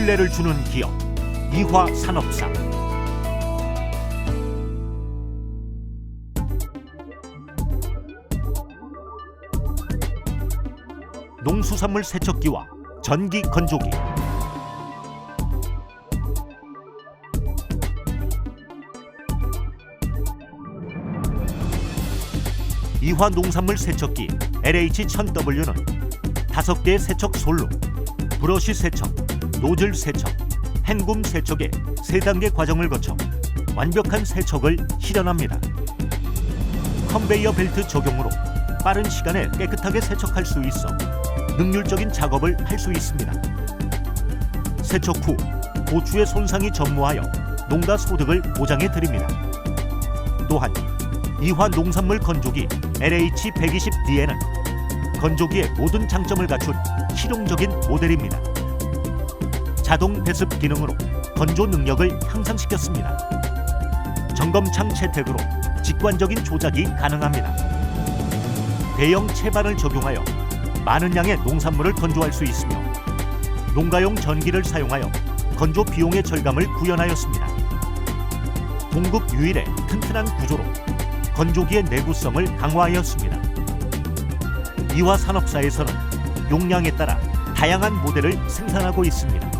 신뢰를 주는 기업 이화 산업사. 농수산물 세척기와 전기 건조기. 이화 농산물 세척기 LH1000W는 다섯 개의 세척 솔로, 브러쉬 세척, 노즐 세척, 헹굼 세척의 세 단계 과정을 거쳐 완벽한 세척을 실현합니다. 컨베이어 벨트 적용으로 빠른 시간에 깨끗하게 세척할 수 있어 능률적인 작업을 할 수 있습니다. 세척 후 고추의 손상이 전무하여 농가 소득을 보장해 드립니다. 또한 이화 농산물 건조기 LH120D에는 건조기의 모든 장점을 갖춘 실용적인 모델입니다. 자동 배습 기능으로 건조 능력을 향상시켰습니다. 점검창 채택으로 직관적인 조작이 가능합니다. 대형 채반을 적용하여 많은 양의 농산물을 건조할 수 있으며 농가용 전기를 사용하여 건조 비용의 절감을 구현하였습니다. 동급 유일의 튼튼한 구조로 건조기의 내구성을 강화하였습니다. 이화 산업사에서는 용량에 따라 다양한 모델을 생산하고 있습니다.